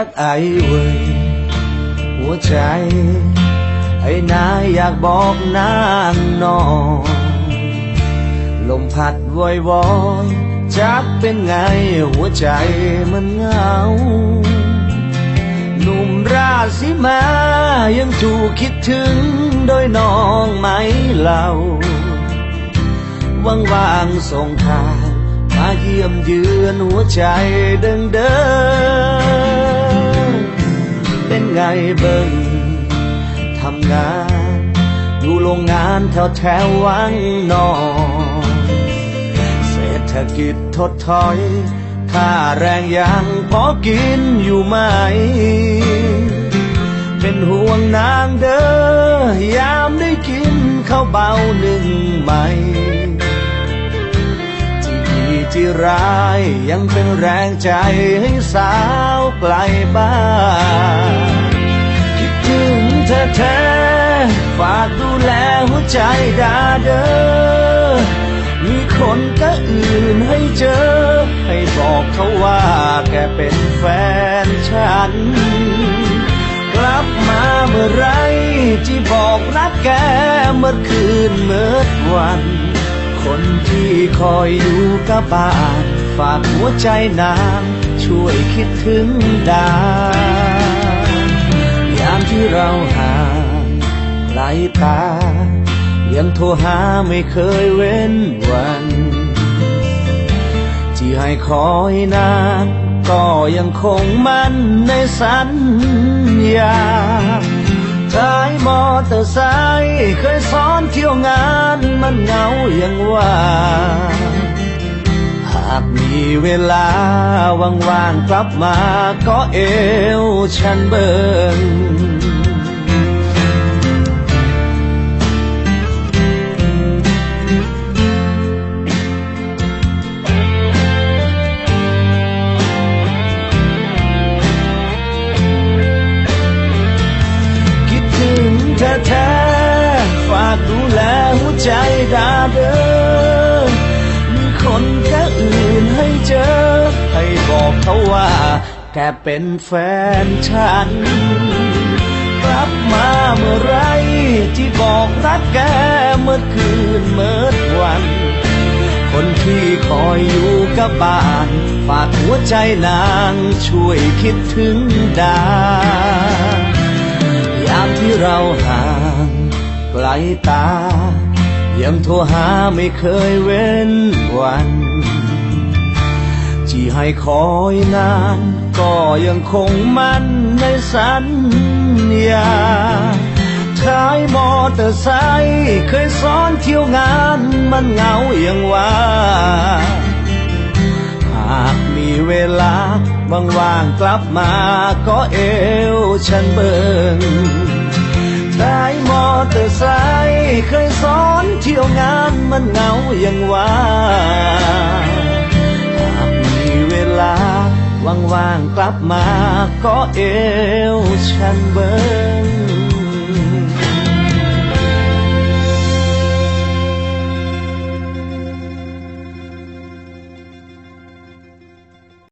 จักไอเว้ยหัวใจ ไอ้นายอยากบอกนางนอนลมพัดวอยวอยจักเป็นไงหัวใจมันเหงา หนุ่มราศีมายังถูกคิดถึงโดยน้องไหมเล่าว่างๆส่งข่าวมาเยี่ยมเยือนหัวใจเดิงเดิน เป็นไงเบิ่งทำงาน อยู่โรงงานแถวแถววังนอนเศรษฐกิจถดถอย ค่าแรงยังพอกินอยู่ไหม เป็นห่วงนางเด้อยามได้กินข้าวเบาหนึ่งไหม่ ที่ร้ายยังเป็นแรงใจให้สาวไกลบ้านคิดถึงเธอแท้ฝากดูแลหัวใจดาเดอมีคนก็อื่นให้เจอ ให้บอกเขาว่าแกเป็นแฟนฉัน กลับมาเมื่อไรที่บอกรักแกเมื่อคืนเมื่อวัน คนที่คอยอยู่กับบ้าน ฝากหัวใจนางช่วยคิดถึงดายามที่เราห่างไกลตา ยังโทรหาไม่เคยเว้นวัน ที่ให้คอยนานก็ยังคงมั่นในสัญญา ท้ายมอเตอร์ไซค์เคยซ้อนเที่ยวงานมันเหงาอย่างว่า หากมีเวลาว่างๆกลับมาก็เอวฉันเบิง ดาเดินมีคนแค่อื่นให้เจอ ให้บอกเขาว่าแกเป็นแฟนฉัน กลับมาเมื่อไรที่บอกรักแกเมื่อคืนเมื่อวัน คนที่คอยอยู่กับบ้านฝากหัวใจนางช่วยคิดถึงดายามที่เราห่างไกลตา ยังโทรหาไม่เคยเว้นวัน ที่ให้คอยนาน ก็ยังคงมั่นในสัญญาชายมอเตอร์ไซค์เคยซ้อนเที่ยวงานมันเหงาอย่างว่าหากมีเวลาว่างๆกลับมาก็เอวฉันเบิงได้มอเตอร์ไซค์ เคยซ้อนเที่ยวงานมันเหงาอย่างว่าหากมีเวลาว่างๆกลับมาก็เอวฉันเบิง